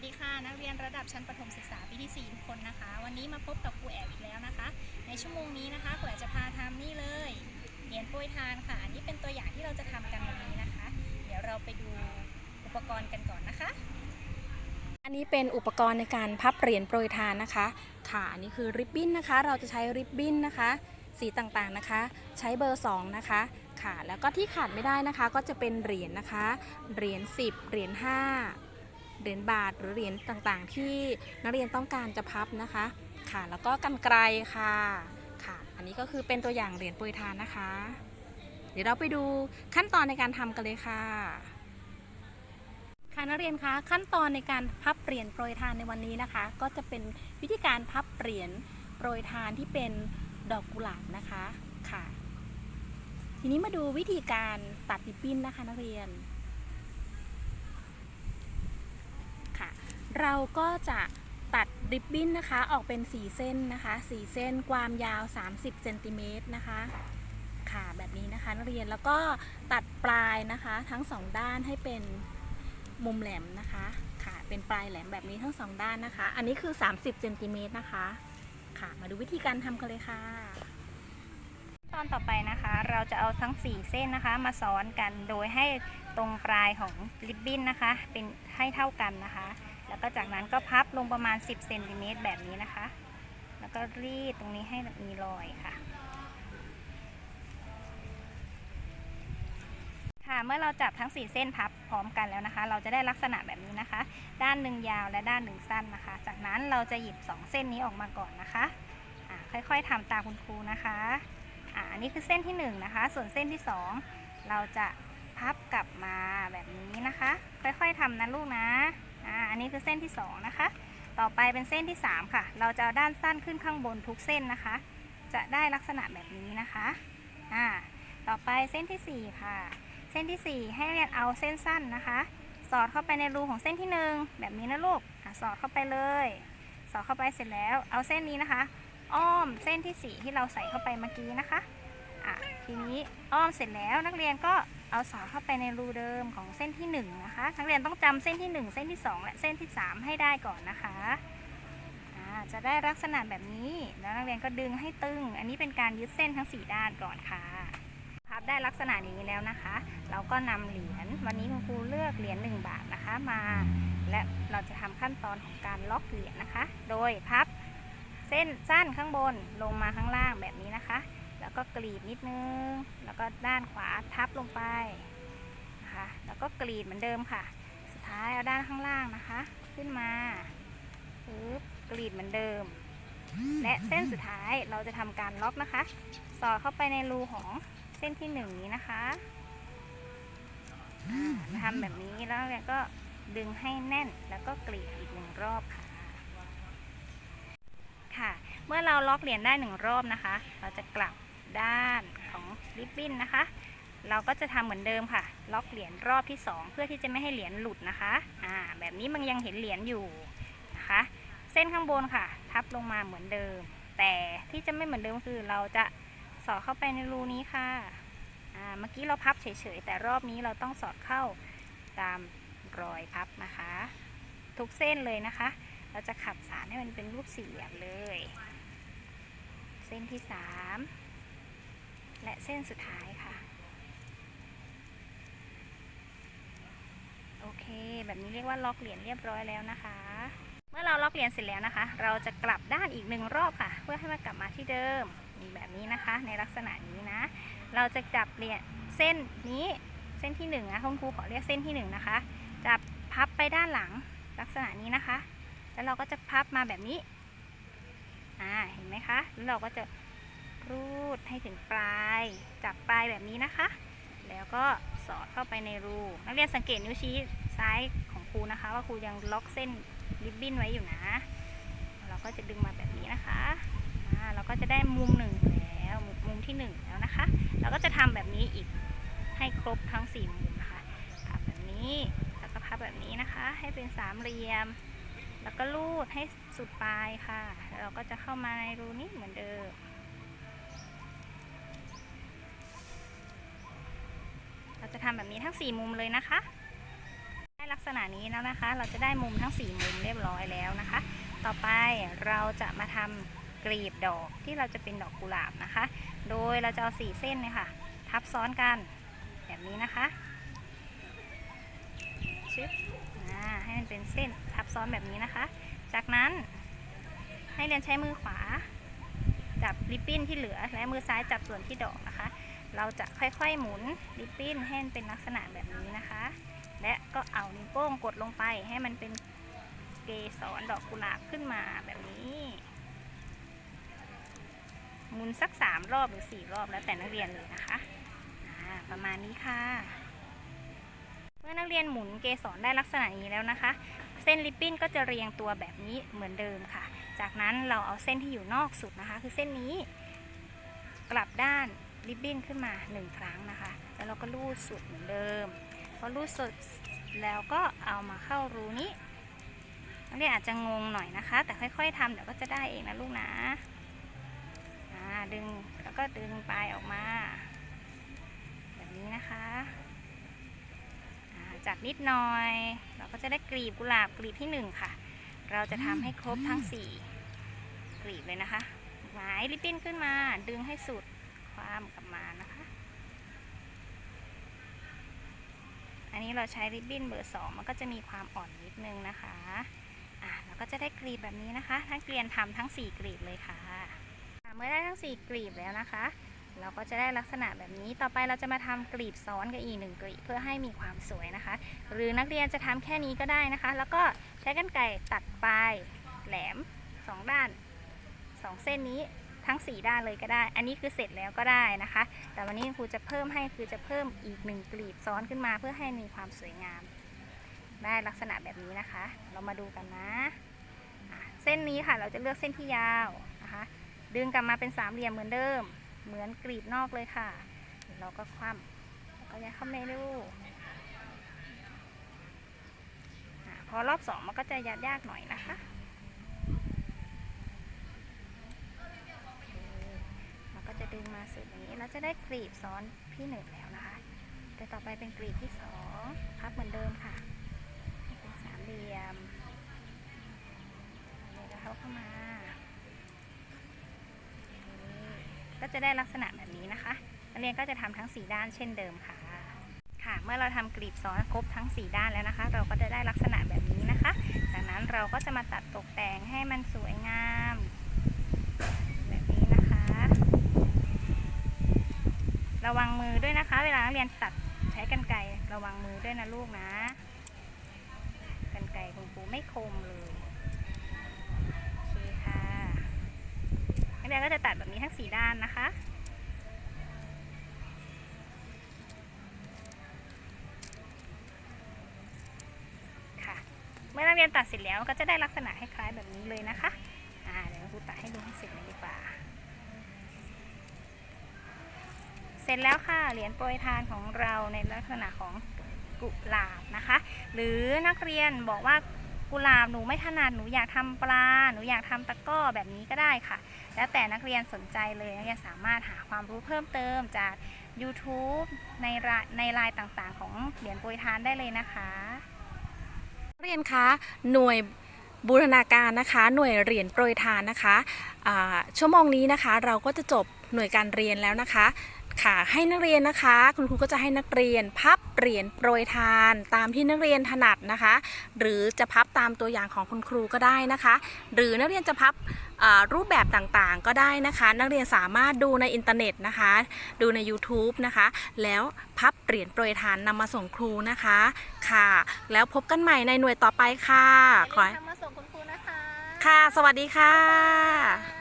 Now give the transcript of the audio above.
สดีค่ะนักเรียนระดับชั้นประถมศึกษาปีที่ 4 ทุกคนนะคะ วันนี้มาพบกับครูแอบอีกแล้วนะคะ ในชั่วโมงนี้นะคะครูแอบจะพาทำนี่เลยเหรียญโปรยทานค่ะ อันนี้เป็นตัวอย่างที่เราจะทำกันวันนี้นะคะ เดี๋ยวเราไปดูอุปกรณ์กันก่อนนะคะ อันนี้เป็นอุปกรณ์ในการพับเหรียญโปรยทานนะคะค่ะอันนี้คือริบบิ้นนะคะ เราจะใช้ริบบิ้นนะคะ สีต่างๆนะคะ ใช้เบอร์ 2 นะคะค่ะแล้วก็ที่ขาดไม่ได้นะคะก็จะเป็นเหรียญนะคะเหรียญ10เหรียญ5 เหรียญบาทหรือเหรียญต่างๆ ที่นักเรียนต้องการจะพับนะคะค่ะ แล้วก็กันไกลค่ะค่ะ อันนี้ก็คือเป็นตัวอย่างเหรียญโปรยทานนะคะ เดี๋ยวเราไปดูขั้นตอนในการทำกันเลยค่ะค่ะนักเรียนคะขั้นตอนในการพับเหรียญโปรยทานในวันนี้นะคะ ก็จะเป็นวิธีการพับเหรียญโปรยทานที่เป็นดอกกุหลาบนะคะค่ะ ทีนี้มาดูวิธีการตัดริบบิ้นนะคะนักเรียนค่ะ เราก็จะตัดริบบิ้นนะคะ ออกเป็น 4 เส้นนะคะ4เส้นความยาว 30เซนติเมตรนะคะค่ะแบบนี้นะคะนักเรียนแล้วก็ตัดปลายนะคะ ทั้งสองด้านให้เป็นมุมแหลมนะคะค่ะเป็นปลายแหลมแบบนี้ทั้งสองด้านนะคะ อันนี้คือ 30เซนติเมตรนะคะค่ะมาดูวิธีการทำกันเลยค่ะ ตอนต่อไปนะคะ เราจะเอาทั้ง 4 เส้นนะคะ มาซ้อนกันโดยให้ตรงปลายของริบบิ้นนะคะ เป็นให้เท่ากันนะคะ แล้วก็จากนั้นก็พับลงประมาณ 10เซนติเมตรแบบนี้นะคะ แล้วก็รีดตรงนี้ให้มีรอยค่ะ ค่ะ เมื่อเราจับทั้ง 4 เส้นพับพร้อมกันแล้วนะคะ เราจะได้ลักษณะแบบนี้นะคะ ด้านหนึ่งยาวและด้านหนึ่งสั้นนะคะ จากนั้นเราจะหยิบ 2 เส้นนี้ออกมาก่อนนะคะอ่าค่อยๆทำตามคุณครูนะคะอ่าอันนี้คือเส้นที่1นงนะคะ ส่วนเส้นที่ 2 เราจะพับกลับมาแบบนี้นะคะ ค่อยๆทำนะลูกนะ อ่าอันนี้คือเส้นที่ 2 นะคะ ต่อไปเป็นเส้นที่ 3 ค่ะ เราจะเอาด้านสั้นขึ้นข้างบนทุกเส้นนะคะ จะได้ลักษณะแบบนี้นะคะอ่าต่อไปเส้นทีสี่ 4 ค่ะ เส้นที่ 4 ให้เรียนเอาเส้นสั้นนะคะ สอดเข้าไปในรูของเส้นที่ 1 แบบนี้นะลูกสอดเข้าไปเลย สอดเข้าไปเสร็จแล้ว เอาเส้นนี้นะคะ อ้อมเส้นที่ 4 ที่เราใส่เข้าไปเมื่อกี้นะคะอะทีนี้อ้อมเสร็จแล้วนักเรียนก็ เอาสอดเข้าไปในรูเดิมของเส้นที่1นะคะนักเรียนต้องจำเส้นที่ 1 เส้นที่ 2 และเส้นที่ 3 ให้ได้ก่อนนะคะจะได้ลักษณะแบบนี้แล้วนักเรียนก็ดึงให้ตึง อันนี้เป็นการยึดเส้นทั้ง 4 ด้านก่อนค่ะพับได้ลักษณะนี้แล้วนะคะ เราก็นำเหรียญวันนี้คุณครูเลือกเหรียญ1บาทนะคะมา และเราจะทำขั้นตอนของการล็อกเหรียญนะคะ โดยพับเส้นสั้นข้างบนลงมาข้างล่างแบบนี้นะคะ แล้วก็กรีดนิดนึง แล้วก็ด้านขวาทับลงไปนะคะ แล้วก็กรีดเหมือนเดิมค่ะ สุดท้ายเอาด้านข้างล่างนะคะ ขึ้นมาปึ๊บกรีดเหมือนเดิม และเส้นสุดท้ายเราจะทำการล็อกนะคะ สอดเข้าไปในรูของเส้นที่หนึ่งนี้นะคะอ่าทำแบบนี้แล้วก็ดึงให้แน่นแล้วก็กรีดอีกหนึ่งรอบค่ะค่ะ เมื่อเราล็อกเหรียญได้หนึ่งรอบนะคะ เราจะกลับ ด้านของริบบิ้นนะคะ เราก็จะทำเหมือนเดิมค่ะ ล็อกเหรียญรอบที่สองเพื่อที่จะไม่ให้เหรียญหลุดนะคะอ่าแบบนี้มันยังเห็นเหรียญอยู่นะคะ เส้นข้างบนค่ะ ทับลงมาเหมือนเดิม แต่ที่จะไม่เหมือนเดิมคือเราจะสอดเข้าไปในรูนี้ค่ะอ่าเมื่อกี้เราพับเฉยๆแต่รอบนี้เราต้องสอดเข้าตามรอยพับนะคะ ทุกเส้นเลยนะคะ เราจะขัดสารให้มันเป็นรูปสี่เหลี่ยมเลย เส้นที่สาม และเส้นสุดท้ายค่ะ โอเค แบบนี้เรียกว่าล็อกเหรียญเรียบร้อยแล้วนะคะ เมื่อเราล็อกเหรียญเสร็จแล้วนะคะ เราจะกลับด้านอีกหนึ่งรอบค่ะ เพื่อให้มันกลับมาที่เดิมมีแบบนี้นะคะ ในลักษณะนี้นะ เราจะจับเหรียญเส้นนี้เส้นที่หนึ่งนะคุณครูขอเรียกเส้นที่หนึ่งนะคะจับพับไปด้านหลังลักษณะนี้นะคะ แล้วเราก็จะพับมาแบบนี้อ่าเห็นไหมคะแล้วเราก็จะรูดให้ถึงปลาย จับปลายแบบนี้นะคะ แล้วก็สอดเข้าไปในรู นักเรียนสังเกตนิ้วชี้ซ้ายของครูนะคะ ว่าครูยังล็อกเส้นริบบิ้นไว้อยู่นะ เราก็จะดึงมาแบบนี้นะคะเราก็จะได้มุมหนึ่งแล้วมุมที่หนึ่งแล้วนะคะ เราก็จะทำแบบนี้อีกให้ครบทั้งสี่มุมนะคะพับแบบนี้แล้วก็พับแบบนี้นะคะ ให้เป็นสามเหลี่ยม แล้วก็ลูดให้สุดปลายค่ะ เราก็จะเข้ามาในรูนี้เหมือนเดิม เราจะทำแบบนี้ทั้ง 4 มุมเลยนะคะ ได้ลักษณะนี้แล้วนะคะ เราจะได้มุมทั้ง 4 มุมเรียบร้อยแล้วนะคะ ต่อไปเราจะมาทำกลีบดอกที่เราจะเป็นดอกกุหลาบนะคะ โดยเราจะเอาสีเส้นเนี่ยค่ะ ทับซ้อนกันแบบนี้นะคะชึบให้มันเป็นเส้นทับซ้อนแบบนี้นะคะ จากนั้นให้เรียนใช้มือขวาจับริบบิ้นที่เหลือและมือซ้ายจับส่วนที่ดอกนะคะ เราจะค่อยๆหมุนริบบิ้นให้มันเป็นลักษณะแบบนี้นะคะ และก็เอานิ้วโป้งกดลงไปให้มันเป็นเกสรดอกกุหลาบขึ้นมาแบบนี้หมุนสักสามรอบหรือสี่รอบแล้วแต่นักเรียนเลยนะคะประมาณนี้ค่ะ เมื่อนักเรียนหมุนเกสรได้ลักษณะนี้แล้วนะคะ เส้นริบบิ้นก็จะเรียงตัวแบบนี้เหมือนเดิมค่ะ จากนั้นเราเอาเส้นที่อยู่นอกสุดนะคะ คือเส้นนี้ กลับด้าน ริบบิ้นขึ้นมาหนึ่งครั้งนะคะ แล้วเราก็ลูดสุดเหมือนเดิมพอรูดสุดแล้วก็เอามาเข้ารูนี้นักเรียนอาจจะงงหน่อยนะคะ แต่ค่อย ๆทำเดี๋ยวก็จะได้เองนะลูกนะดึงแล้วก็ดึงปลายออกมา แบบนี้นะคะจับนิดหน่อย เราก็จะได้กลีบกุหลาบกลีบที่หนึ่งค่ะ เราจะทำให้ครบทั้งสี่กลีบเลยนะคะหมายริบบิ้นขึ้นมาดึงให้สุด ความกลับมานะคะ อันนี้เราใช้ริบบิ้นเบอร์สองมันก็จะมีความอ่อนนิดนึงนะคะอะเราก็จะได้กลีบแบบนี้นะคะ ทั้งเกลียนทำทั้ง 4กลีบเลยค่ะเมื่อได้ทั้ง 4กลีบแล้วนะคะ เราก็จะได้ลักษณะแบบนี้ต่อไปเราจะมาทำกลีบซ้อนกับอีกหนึ่งกลีบเพื่อให้มีความสวยนะคะ หรือนักเรียนจะทำแค่นี้ก็ได้นะคะ แล้วก็ใช้กรรไกรตัดปลายแหลม 2 ด้าน 2 เส้นนี้ ทั้ง 4 ด้านเลยก็ได้ อันนี้คือเสร็จแล้วก็ได้นะคะ แต่วันนี้ครูจะเพิ่มให้คือจะเพิ่มอีกหนึ่งกลีบซ้อนขึ้นมาเพื่อให้มีความสวยงาม ได้ลักษณะแบบนี้นะคะ เรามาดูกันนะเส้นนี้ค่ะเราจะเลือกเส้นที่ยาวนะคะ ดึงกลับมาเป็นสามเหลี่ยมเหมือนเดิม เหมือนกลีบนอกเลยค่ะ เราก็คว่ำแล้วก็ยัดเข้าในรูพอรอบสองมันก็จะยัดยากหน่อยนะคะ ได้กลีบซ้อนที่หนึ่งแล้วนะคะแต่ต่อไปเป็นกลีบที่สองพับเหมือนเดิมค่ะเป็นสามเหลี่ยมแล้วเขาเข้ามานี่ก็จะได้ลักษณะแบบนี้นะคะนักเรียนก็จะทำทั้ง 4 ด้านเช่นเดิมค่ะ ค่ะ เมื่อเราทำกลีบซ้อนครบทั้ง 4 ด้านแล้วนะคะ เราก็จะได้ลักษณะแบบนี้นะคะ จากนั้นเราก็จะมาตัดตกแต่งให้มันสวยงาม แบบนี้นะคะ ระวังมือด้วยนะคะ เวลานักเรียนตัดใช้กรรไกรระวังมือด้วยนะลูกนะกรรไกรคุณครูไม่คมเลยโอเคค่ะนักเรียนก็จะตัดแบบนี้ทั้งสี่ด้านนะคะค่ะเมื่อนักเรียนตัดเสร็จแล้วก็จะได้ลักษณะคล้ายๆแบบนี้เลยนะคะ อ่าเดี๋ยวครูตัดให้ดูให้เสร็จเลยดีกว่า เส ร็จแล้วค่ะ เหรียญโปรยทานของเราในลักษณะของกุหลาบนะคะ หรือนักเรียนบอกว่ากุหลาบหนูไม่ถนัดหนูอยากทำปลา หนูอยากทำตะก้อแบบนี้ก็ได้ค่ะ แล้วแต่นักเรียนสนใจเลยนักเรียนสามารถหาความรู้เพิ่มเติมจาก YouTube ในรายในรายต่างๆ ของเหรียญโปรยทานได้เลยนะคะนักเรียนคะหน่วยบูรณาการนะคะ หน่วยเหรียญโปรยทานนะคะชั่วโมงนี้นะคะ เราก็จะจบหน่วยการเรียนแล้วนะคะ ค่ะ ให้นักเรียนนะคะ คุณครูก็จะให้นักเรียนพับเหรียญโปรยทาน ตามที่นักเรียนถนัดนะคะ หรือจะพับตามตัวอย่างของคุณครูก็ได้นะคะ หรือนักเรียนจะพับอ่ารูปแบบต่างๆก็ได้นะคะ นักเรียนสามารถดูในอินเทอร์เน็ตนะคะ ดูใน YouTube นะคะ แล้วพับเหรียญโปรยทานนำมาส่งครูนะคะค่ะ แล้วพบกันใหม่ในหน่วยต่อไปค่ะขอให้ทำมาส่งคุณครูนะคะ ค่ะ สวัสดีค่ะ